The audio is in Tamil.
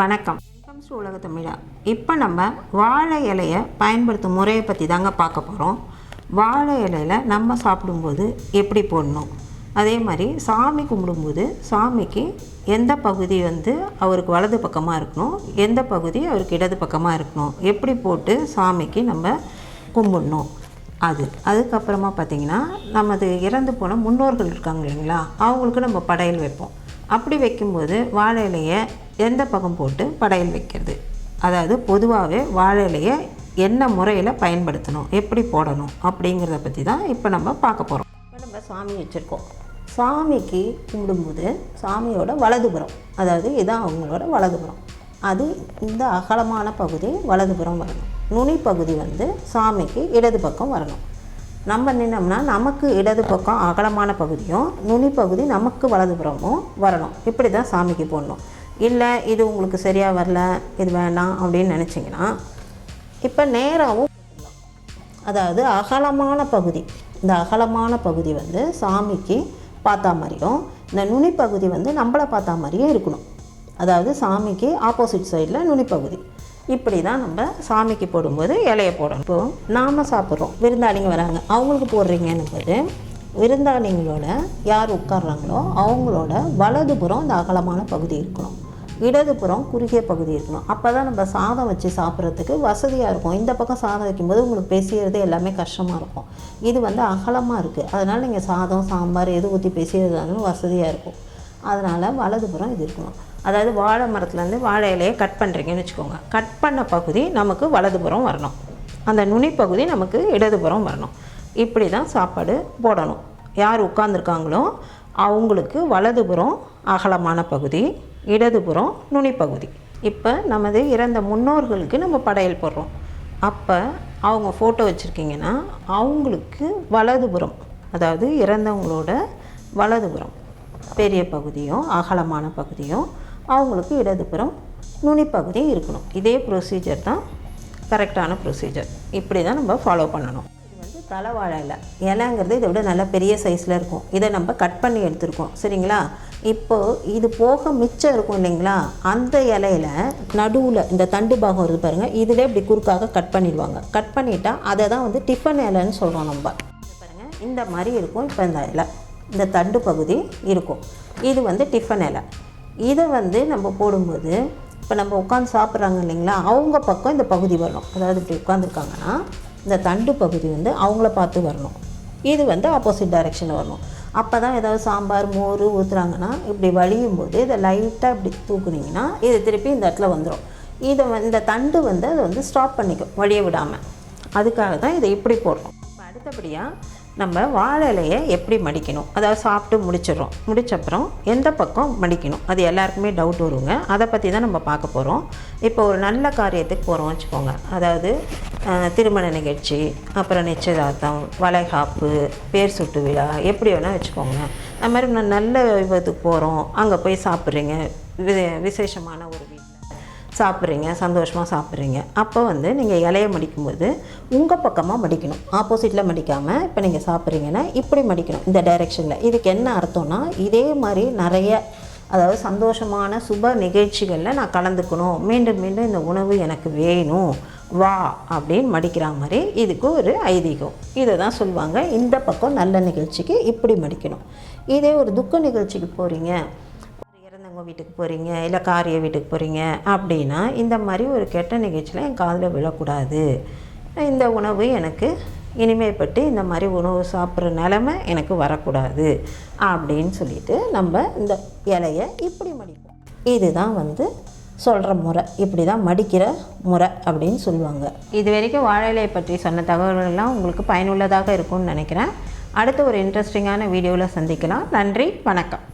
வணக்கம். வெல்கம் டு உலக தமிழா. இப்போ நம்ம வாழை இலையை பயன்படுத்தும் முறையை பற்றி தாங்க பார்க்க போகிறோம் வாழை இலையில் நம்ம சாப்பிடும்போது எப்படி போடணும்? அதே மாதிரி சாமி கும்பிடும்போது சாமிக்கு எந்த பகுதி வந்து அவருக்கு வலது பக்கமாக இருக்கணும்? எந்த பகுதி அவருக்கு இடது பக்கமாக இருக்கணும்? எப்படி போட்டு சாமிக்கு நம்ம கும்பிடணும்? அது. அதுக்கப்புறமா பார்த்திங்கன்னா நமது இறந்து போன முன்னோர்கள் இருக்காங்க இல்லைங்களா? அவங்களுக்கு நம்ம படையல் வைப்போம். அப்படி வைக்கும்போது வாழை இலையை எந்த பக்கம் போட்டு படையல் வைக்கிறது? அதாவது பொதுவாகவே வாழை இலையை என்ன முறையில் பயன்படுத்தணும்? எப்படி போடணும்? அப்படிங்கிறத பற்றி தான் இப்போ நம்ம பார்க்க போகிறோம் இப்போ நம்ம சாமி வச்சுருக்கோம். சாமிக்கு கும்பிடும்போது சாமியோட வலதுபுறம் அதாவது இதுதான் அவங்களோட வலதுபுறம். அது இந்த அகலமான பகுதி வலதுபுறம் வரணும். நுனி பகுதி வந்து சாமிக்கு இடது பக்கம் வரணும். நம்ம நின்னோம்னா நமக்கு இடது பக்கம் அகலமான பகுதியும் நுனி பகுதி நமக்கு வலதுபுறமும் வரணும். இப்படி தான் சாமிக்கு போடணும். இல்லை இது உங்களுக்கு சரியாக வரல இது வேண்டாம் அப்படின்னு நினச்சிங்கன்னா இப்போ நேராகவும் அதாவது அகலமான பகுதி. இந்த அகலமான பகுதி வந்து சாமிக்கு பார்த்தா மாதிரியும் இந்த நுனிப்பகுதி வந்து நம்மளை பார்த்தா மாதிரியும் இருக்கணும். அதாவது சாமிக்கு ஆப்போசிட் சைடில் நுனிப்பகுதி இப்படி தான் நம்ம சாமிக்கு போடும்போது இலையை போடணும். இப்போ நாம் சாப்பிட்றோம். விருந்தாளிங்க வராங்க. அவங்களுக்கு போடுறீங்கன்னு போது விருந்தாளிங்களோட யார் உட்கார்றாங்களோ அவங்களோட வலதுபுறம் இந்த அகலமான பகுதி இருக்கணும். இடதுபுறம் குறுகிய பகுதி இருக்கணும். அப்போ தான் நம்ம சாதம் வச்சு சாப்பிட்றதுக்கு வசதியாக இருக்கும். இந்த பக்கம் சாதம் வைக்கும்போது உங்களுக்கு பேசுகிறது எல்லாமே கஷ்டமாக இருக்கும். இது வந்து அகலமாக இருக்குது அதனால் நீங்கள் சாதம் சாம்பார் எது ஊற்றி பேசுகிறதாலும் வசதியாக இருக்கும். அதனால் வலதுபுறம் இது இருக்கணும் அதாவது வாழை மரத்துலேருந்து வாழை இலையை கட் பண்ணுறீங்கன்னு வச்சுக்கோங்க. கட் பண்ண பகுதி நமக்கு வலதுபுறம் வரணும். அந்த நுனி பகுதி நமக்கு இடதுபுறம் வரணும். இப்படி தான் சாப்பாடு போடணும். யார் உட்காந்துருக்காங்களோ அவங்களுக்கு வலதுபுறம் அகலமான பகுதி இடதுபுறம் நுனி பகுதி இப்போ நமது இறந்த முன்னோர்களுக்கு நம்ம படையல் போடுறோம். அப்போ அவங்க ஃபோட்டோ வச்சுருக்கீங்கன்னா அவங்களுக்கு வலதுபுறம் அதாவது இறந்தவங்களோட வலதுபுறம் பெரிய பகுதியும் அகலமான பகுதியும் அவங்களுக்கு இடதுபுறம் நுனிப்பகுதியும் இருக்கணும். இதே ப்ரொசீஜர் தான் கரெக்டான ப்ரொசீஜர் இப்படி தான் நம்ம ஃபாலோ பண்ணணும். இது வந்து தலைவாழை இலை. இலைங்கிறது இதை விட நல்ல பெரிய சைஸில் இருக்கும். இதை நம்ம கட் பண்ணி எடுத்துருக்கோம். சரிங்களா? இப்போது இது போக மிச்சம் இருக்கும் இல்லைங்களா? அந்த இலையில நடுவில் இந்த தண்டு பாகம் இருக்குது பாருங்கள் இதில் இப்படி குறுக்காக கட் பண்ணிடுவாங்க. கட் பண்ணிட்டால் அதை தான் வந்து டிஃபன் இலைன்னு சொல்கிறோம் நம்ம. பாருங்கள் இந்த மாதிரி இருக்கும் இப்போ இந்த இலை. இந்த தண்டு பகுதி இருக்கும். இது வந்து டிஃபன் இலை. இதை வந்து நம்ம போடும்போது இப்போ நம்ம உட்காந்து சாப்பிட்றாங்க இல்லைங்களா அவங்க பக்கம் இந்த பகுதி வரணும். அதாவது இப்படி உட்காந்துருக்காங்கன்னா இந்த தண்டு பகுதி வந்து அவங்கள பார்த்து வரணும். இது வந்து ஆப்போசிட் டைரெக்ஷனில் வரணும். அப்போ தான் ஏதாவது சாம்பார் மோர் ஊற்றுறாங்கன்னா இப்படி வழியும் போது இதை லைட்டாக இப்படி தூக்குனீங்கன்னா இது திருப்பி இந்த இடத்துல வந்துடும் இதை இந்த தண்டு வந்து அதை வந்து ஸ்டாப் பண்ணிக்கும் வழிய விடாமல் அதுக்காக தான் இதை இப்படி போடுறோம் இப்போ அடுத்தபடியாக நம்ம வாழை இலையை எப்படி மடிக்கணும்? அதாவது சாப்பிட்டு முடிச்சிடுறோம். முடிச்சப்புறம் எந்த பக்கம் மடிக்கணும்? அது எல்லாருக்குமே டவுட் வருங்க. அதை பற்றி தான் நம்ம பார்க்க போகிறோம் இப்போ ஒரு நல்ல காரியத்துக்கு போகிறோம் வச்சுக்கோங்க. அதாவது திருமண நிகழ்ச்சி அப்புறம் நிச்சயதார்த்தம் வளைகாப்பு பேர் சுட்டு விழா எப்படி வேணால் வச்சுக்கோங்க. அது மாதிரி நான் நல்ல விபத்துக்கு போகிறோம் அங்கே போய் சாப்பிட்றீங்க. விசேஷமான ஒரு சாப்பிட்றீங்க சந்தோஷமாக சாப்பிட்றீங்க. அப்போ வந்து நீங்கள் இலையை மடிக்கும்போது உங்கள் பக்கமாக மடிக்கணும். ஆப்போசிட்டில் மடிக்காமல் இப்போ நீங்கள் சாப்பிட்றீங்கன்னா இப்படி மடிக்கணும். இந்த டைரெக்ஷனில் இதுக்கு என்ன அர்த்தம்னா இதே மாதிரி நிறைய அதாவது சந்தோஷமான சுப நிகழ்ச்சிகளில் நான் கலந்துக்கணும். மீண்டும் மீண்டும் இந்த உணவு எனக்கு வேணும். வா அப்படின்னு மடிக்கிற மாதிரி இதுக்கு ஒரு ஐதீகம். இதை தான் சொல்லுவாங்க. இந்த பக்கம் நல்ல நிகழ்ச்சிக்கு இப்படி மடிக்கணும். இதே ஒரு துக்க நிகழ்ச்சிக்கு போகிறீங்க வீட்டுக்கு போகிறீங்க இல்லை காரிய வீட்டுக்கு போகிறீங்க அப்படின்னா இந்த மாதிரி ஒரு கெட்ட நிகழ்ச்சியில் என் காதில் விழக்கூடாது. இந்த உணவு எனக்கு இனிமைப்பட்டு இந்த மாதிரி உணவு சாப்பிட்ற நிலமை எனக்கு வரக்கூடாது அப்படின்னு சொல்லிட்டு நம்ம இந்த இலையை இப்படி மடிப்போம். இதுதான் வந்து சொல்கிற முறை. இப்படி தான் மடிக்கிற முறை அப்படின்னு சொல்லுவாங்க. இது வரைக்கும் வாழை பற்றி சொன்ன தகவல்கள்லாம் உங்களுக்கு பயனுள்ளதாக இருக்கும்னு நினைக்கிறேன். அடுத்த ஒரு இன்ட்ரெஸ்டிங்கான வீடியோவில் சந்திக்கலாம். நன்றி வணக்கம்.